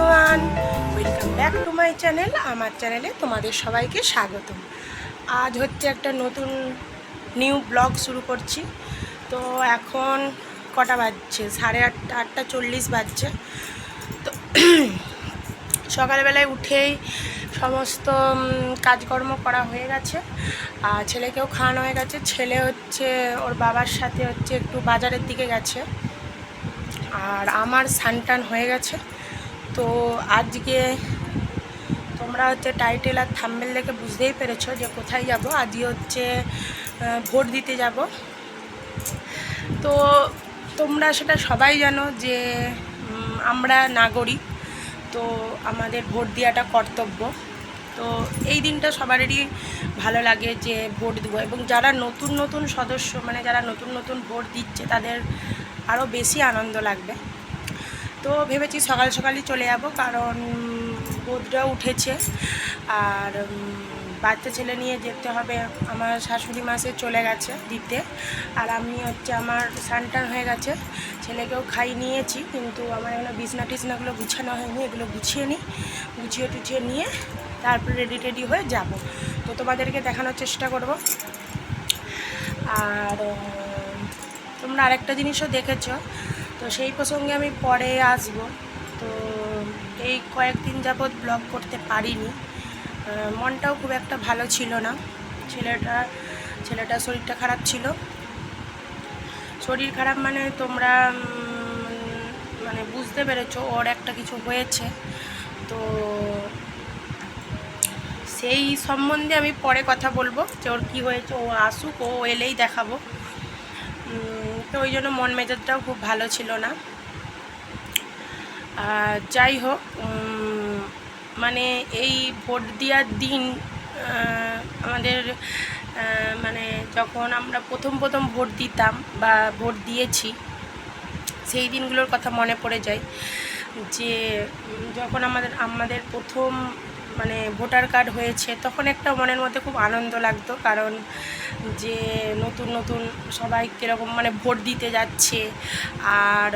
Everyone welcome back to my channel আমার চ্যানেলে তোমাদের সবাইকে স্বাগতম। আজ হচ্ছে একটা নতুন নিউ ব্লগ শুরু করছি। তো এখন কটা বাজছে? সাড়ে আটটা আটটা চল্লিশ বাজছে। তো সকালবেলায় উঠেই সমস্ত কাজকর্ম করা হয়ে গেছে। আর ছেলেকেও খাওয়ানো হয়ে গেছে। ছেলে হচ্ছে, ওর বাবার সাথে হচ্ছে একটু বাজারের দিকে গেছে। আর আমার সানটান হয়ে গেছে। তো আজকে তোমরা হচ্ছে টাইটেল আর থাম্বেল দেখে বুঝতেই পেরেছ যে কোথায় যাব। আজকে হচ্ছে ভোট দিতে যাব। তো তোমরা সেটা সবাই জানো যে আমরা নাগরিক, তো আমাদের ভোট দেওয়াটা কর্তব্য। তো এই দিনটা সবারই ভালো লাগে যে ভোট দেবো এবং যারা নতুন নতুন সদস্য মানে যারা নতুন নতুন ভোট দিচ্ছে, তাদের আরও বেশি আনন্দ লাগবে। তো ভেবেছি সকাল সকালই চলে যাব, কারণ রোদটাও উঠেছে। আর বাচ্চা ছেলে নিয়ে যেতে হবে, আমার শাশুড়ি মাসে চলে গেছে দিতে। আর আমি হচ্ছে আমার সানটান হয়ে গেছে, ছেলেকেও খাই নিয়েছি, কিন্তু আমার এগুলো বিছনা টিছনাগুলো গুছানো হয়নি, এগুলো গুছিয়ে নিই গুছিয়ে টুছিয়ে নিয়ে তারপর রেডি টেডি হয়ে যাব। তো তোমাদেরকে দেখানোর চেষ্টা করব। আর তোমরা আরেকটা জিনিসও দেখেছ তো সেই প্রসঙ্গে আমি পরে আসব। তো এই কয়েকদিন যাবৎ ব্লগ করতে পারিনি। মনটাও খুব একটা ভালো ছিল না। ছেলেটা ছেলেটার শরীরটা খারাপ ছিল। শরীর খারাপ মানে তোমরা মানে বুঝতে পেরেছ, ওর একটা কিছু হয়েছে। তো সেই সম্বন্ধে আমি পরে কথা বলব, যে ওর কী হয়েছে, ও আসুক, ও এলেই দেখাবো। তো ওই জন্য মন মেজাজটাও খুব ভালো ছিল না। যাই হোক মানে এই ভোট দেওয়ার দিন আমাদের মানে যখন আমরা প্রথম প্রথম ভোট দিতাম বা ভোট দিয়েছি, সেই দিনগুলোর কথা মনে পড়ে যায় যে যখন আমাদের আমাদের প্রথম মানে ভোটার কার্ড হয়েছে, তখন একটা মনের মধ্যে খুব আনন্দ লাগতো। কারণ যে নতুন নতুন সবাই কীরকম মানে ভোট দিতে যাচ্ছে আর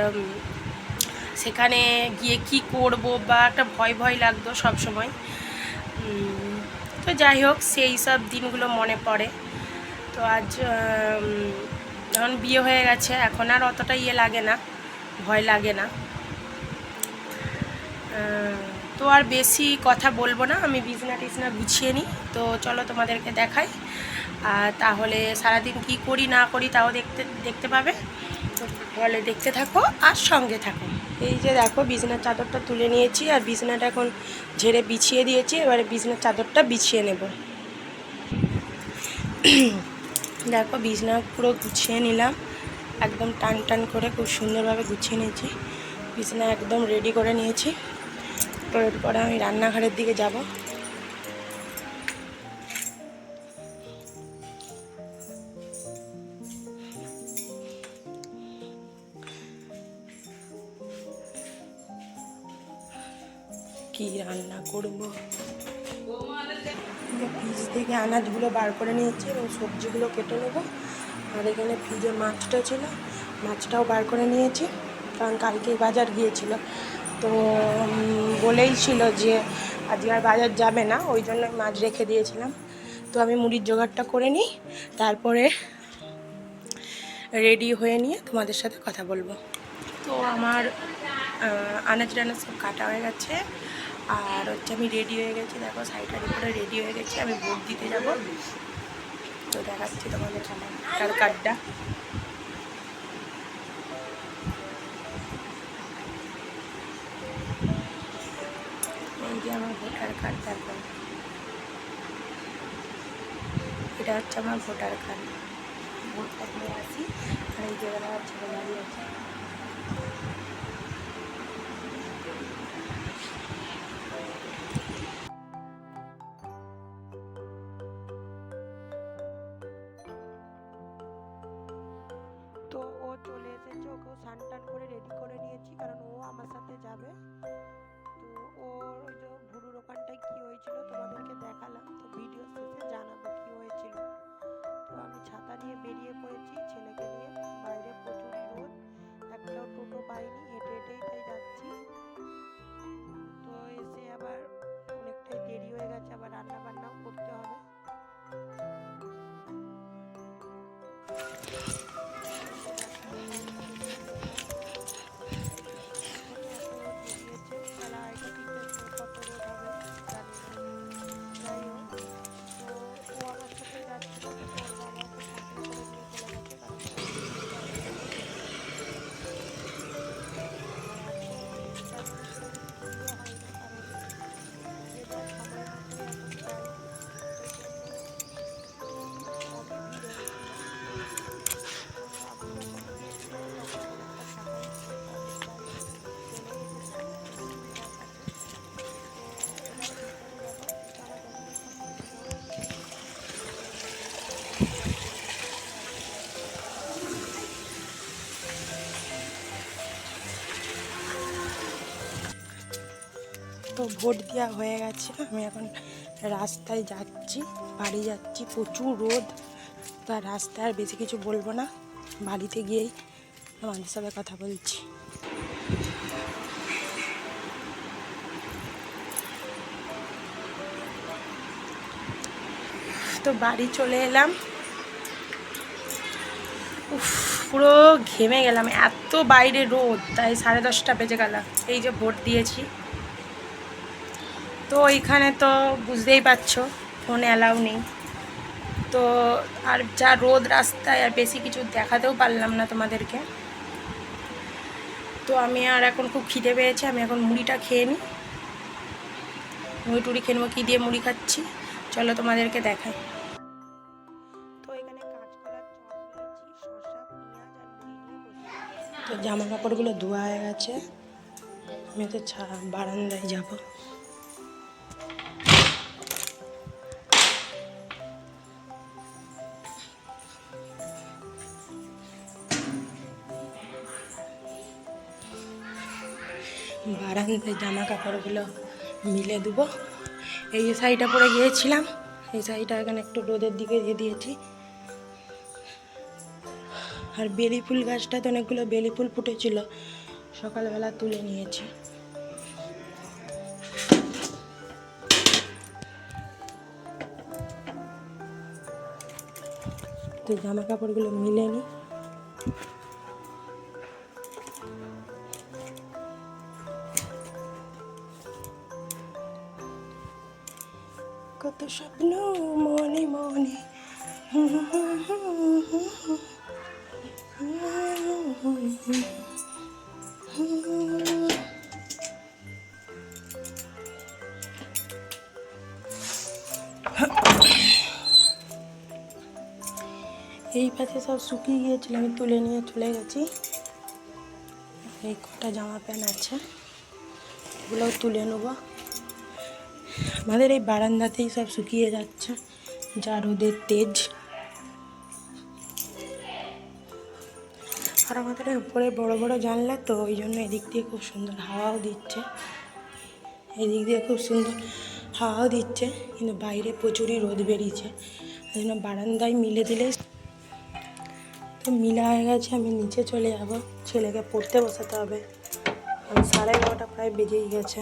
সেখানে গিয়ে কি করব বা একটা ভয় ভয় লাগতো সব সময়। তো যাই হোক, সেই সব দিনগুলো মনে পড়ে। তো আজ যখন বিয়ে হয়ে গেছে, এখন আর অতটা ইয়ে লাগে না, ভয় লাগে না। তো আর বেশি কথা বলব না, আমি বিছনা টিছনা গুছিয়ে নিই। তো চলো তোমাদেরকে দেখাই। আর তাহলে সারাদিন কি করি, না করি তাও দেখতে দেখতে পাবে। তাহলে দেখতে থাকো আর সঙ্গে থাকো। এই যে দেখো, বিছনার চাদরটা তুলে নিয়েছি আর বিছনাটা এখন ঝেড়ে বিছিয়ে দিয়েছি। এবারে বিছনার চাদরটা বিছিয়ে নেব। দেখো, বিছনা পুরো গুছিয়ে নিলাম। একদম টান টান করে খুব সুন্দরভাবে গুছিয়ে নিয়েছি। বিছনা একদম রেডি করে নিয়েছি। তো এরপরে আমি রান্নাঘরের দিকে যাব। কি রান্না করব? ফ্রিজ থেকে আনাজগুলো বার করে নিয়েছি এবং সবজিগুলো কেটে নেব। আর এখানে ফ্রিজে মাছটা ছিল, মাছটাও বার করে নিয়েছি, কারণ কালকে বাজার গিয়েছিল। তো বলেই ছিল যে আজকে আর বাজার যাবে না, ওই জন্য মাছ রেখে দিয়েছিলাম। তো আমি মুড়ির জোগাড়টা করে নিই, তারপরে রেডি হয়ে নিয়ে তোমাদের সাথে কথা বলব। তো আমার আনাজ টানাজ সব কাটা হয়ে গেছে, আর হচ্ছে আমি রেডি হয়ে গেছি, দেখো সাইডারি করে রেডি হয়ে গেছি, আমি ভোট দিতে যাব। তো দেখাচ্ছি তোমাদের আমার কার্ডটা এই আমার ভোটার কার্ড দেখো। এটা হচ্ছে আমার ভোটার কার্ড। ভোটটা নিয়ে আসি। আর এই যে ওরা ছেলে আছে। ভোট দেওয়া হয়ে গেছে আমি এখন রাস্তায় যাচ্ছি, বাড়ি যাচ্ছি, প্রচুর রোদ, তা রাস্তায় আর বেশি কিছু বলব না, বাড়িতে গিয়েই আমাদের সাথে কথা বলছি। তো বাড়ি চলে এলাম। পুরো ঘেমে গেলাম, এত বাইরে রোদ, তাই সাড়ে দশটা বেজে গেলাম এই যে ভোট দিয়েছি। তো এইখানে তো বুঝতেই পারছ ফোন অ্যালাউ নেই। তো আর যা রোদ রাস্তায় আর বেশি কিছু দেখাতেও পারলাম না তোমাদেরকে। তো আমি আর এখন খুব খিদে পেয়েছি, আমি এখন মুড়িটা খেয়ে নিই। মুড়ি টুড়ি খেয়ে নেব, কী দিয়ে মুড়ি খাচ্ছি? চলো তোমাদেরকে দেখাই। তো এখানে জামা কাপড়গুলো ধোয়া হয়ে গেছে। আমি তো বারান্দায় যাব। জামা কাপড়গুলো মিলে দেবো এই শাড়িটা পরে গিয়েছিলাম, এই শাড়িটা এখানে একটু রোদের দিকে দিয়ে দিয়েছি। আর বেলি ফুল গাছটাতে অনেকগুলো বেলি ফুল ফুটেছিল, সকালবেলা তুলে নিয়েছি। তো জামা কাপড়গুলো মিলে নি কত স্বপ্ন মনে মনে। এই পাশে সব শুকিয়ে গিয়েছিল, আমি তুলে নিয়ে চলে গেছি। এই কটা জামা প্যান্ট আছে, এগুলোও তুলে নেব। আমাদের এই বারান্দাতেই সব শুকিয়ে যাচ্ছে যা রোদের তেজ। আর আমাদের উপরে বড় বড় জানলা, তো ওই জন্য এদিক দিয়ে খুব সুন্দর হাওয়াও দিচ্ছে। এদিক দিয়ে খুব সুন্দর হাওয়াও দিচ্ছে, কিন্তু বাইরে প্রচুরই রোদ বেরিয়েছে। ওই জন্য বারান্দায় মিলে দিলে তো মিলা হয়ে গেছে, আমি নিচে চলে যাব। ছেলেকে পড়তে বসাতে হবে। সাড়ে এগারোটা প্রায় বেজেই গেছে।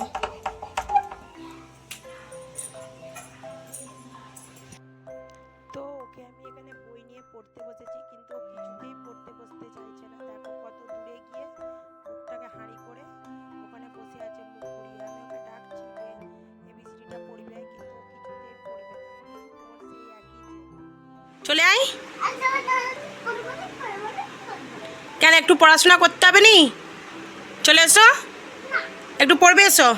কেন একটু পড়াশোনা করতে হবে নি? চলে এসো। একটু পড়বে এসো।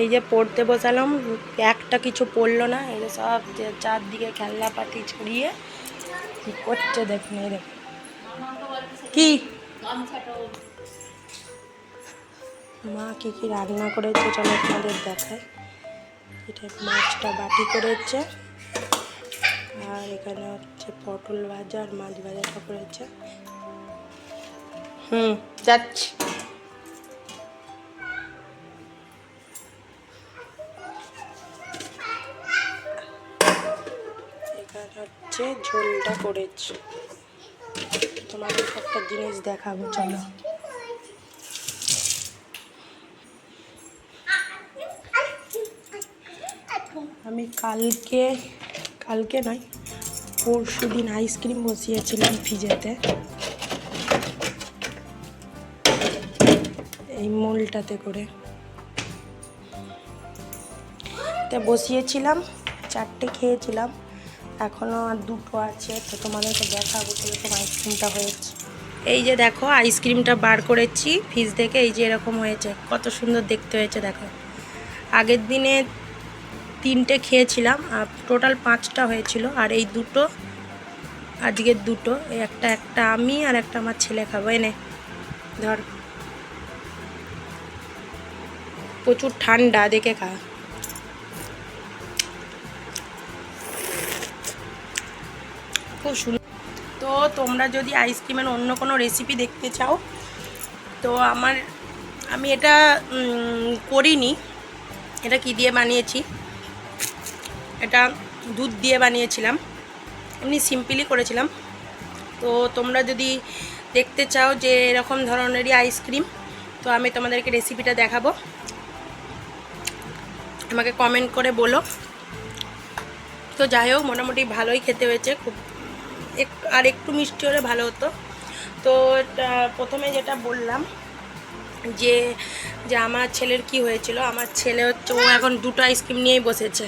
এই যে পড়তে বসালাম, একটা কিছু পড়ল না, এই যে সব যে চারদিকে খেলনা পাতি ছড়িয়ে কি করছে দেখুন, এই দেখুন। কি? মা কি কি রান্না করেছে চলো আপনাদের দেখায় এটা মাছটা বাটি করেছে, আর এখানে হচ্ছে পটল ভাজা আর মাছ ভাজাটা করেছে। হুম, যাচ্ছি। হচ্ছে, ঝোলটা করেছি। তোমাদের একটা জিনিস দেখাবো, চলো। আমি কালকে কালকে নয়, পরশু দিন আইসক্রিম বসিয়েছিলাম ফ্রিজেতে। এই মোলটাতে করে। তা বসিয়েছিলাম, চারটে খেয়েছিলাম। এখনও আর দুটো আছে, তো তোমাদেরকে দেখাবো কীরকম আইসক্রিমটা হয়েছে। এই যে দেখো আইসক্রিমটা বার করেছি ফ্রিজ থেকে, এই যে এরকম হয়েছে, কত সুন্দর দেখতে হয়েছে, দেখো। আগের দিনে তিনটে খেয়েছিলাম, আর টোটাল পাঁচটা হয়েছিল, আর এই দুটো, আজকের দুটো একটা একটা আমি আর একটা আমার ছেলে খাব, এনে। ধর, প্রচুর ঠান্ডা, দেখে খা। খুব সুন্দর তো তোমরা যদি আইসক্রিমের অন্য কোনো রেসিপি দেখতে চাও, তো আমার আমি এটা করিনি। এটা কি দিয়ে বানিয়েছি? এটা দুধ দিয়ে বানিয়েছিলাম। এমনি সিম্পলি করেছিলাম। তো তোমরা যদি দেখতে চাও যে এরকম ধরনেরই আইসক্রিম, তো আমি তোমাদেরকে রেসিপিটা দেখাবো। আমাকে কমেন্ট করে বলো। তো যাই হোক, মোটামুটি ভালোই খেতে হয়েছে। খুব আর একটু মিষ্টি হলে ভালো হতো। তো প্রথমে যেটা বললাম যে যে আমার ছেলের কি হয়েছিল, আমার ছেলে হচ্ছে, ও এখন দুটো আইসক্রিম নিয়েই বসেছে।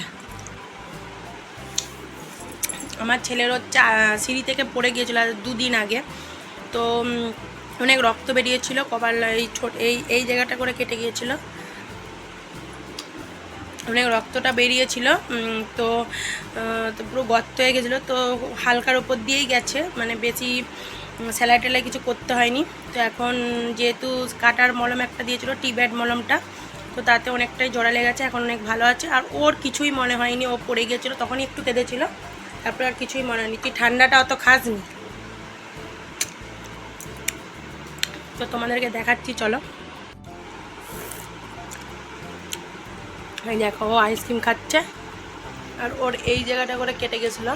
আমার ছেলের হচ্ছে সিঁড়ি থেকে পড়ে গিয়েছিল দুদিন আগে। তো অনেক রক্ত বেরিয়েছিল, কপাল এই ছোট, এই এই জায়গাটা করে কেটে গিয়েছিল। অনেক রক্তটা বেরিয়েছিল তো তো পুরো গর্ত হয়ে গেছিল, তো হালকার উপর দিয়েই গেছে মানে বেশি সেলাই টেলাই কিছু করতে হয়নি। তো এখন যেহেতু কাটার মলম একটা দিয়েছিল টি ব্যাড মলমটা, তো তাতে অনেকটাই জোড়া লেগেছে এখন অনেক ভালো আছে। আর ওর কিছুই মনে হয়নি, ও পড়ে গিয়েছিল তখনই একটু কেঁদেছিল, তারপরে আর কিছুই মনে হয়নি। তুই ঠান্ডাটা অত খাসনি? তো তোমাদেরকে দেখাচ্ছি, চলো। এই দেখো আইসক্রিম খাচ্ছে। আর ওর এই জায়গাটা করে কেটে গেছিল।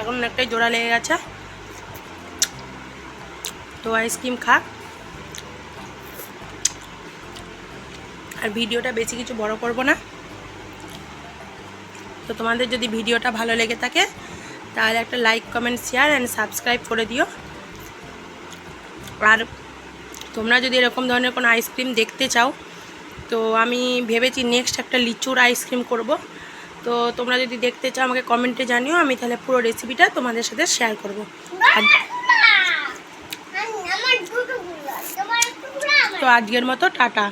এখন অনেকটাই জোড়া লেগে গেছে। তো আইসক্রিম খা আর ভিডিওটা বেশি কিছু বড় করব না। তো তোমাদের যদি ভিডিওটা ভালো লেগে থাকে, তাহলে একটা like comment share and subscribe করে দিও। আর তোমরা যদি এরকম ধরনের কোনো আইসক্রিম দেখতে চাও তো আমি ভেবেছি নেক্সট একটা লিচুর আইসক্রিম করব। তো তোমরা যদি দেখতে চাও আমাকে কমেন্টে জানিও আমি তাহলে পুরো রেসিপিটা তোমাদের সাথে শেয়ার করব। তো আজকের মতো টাটা।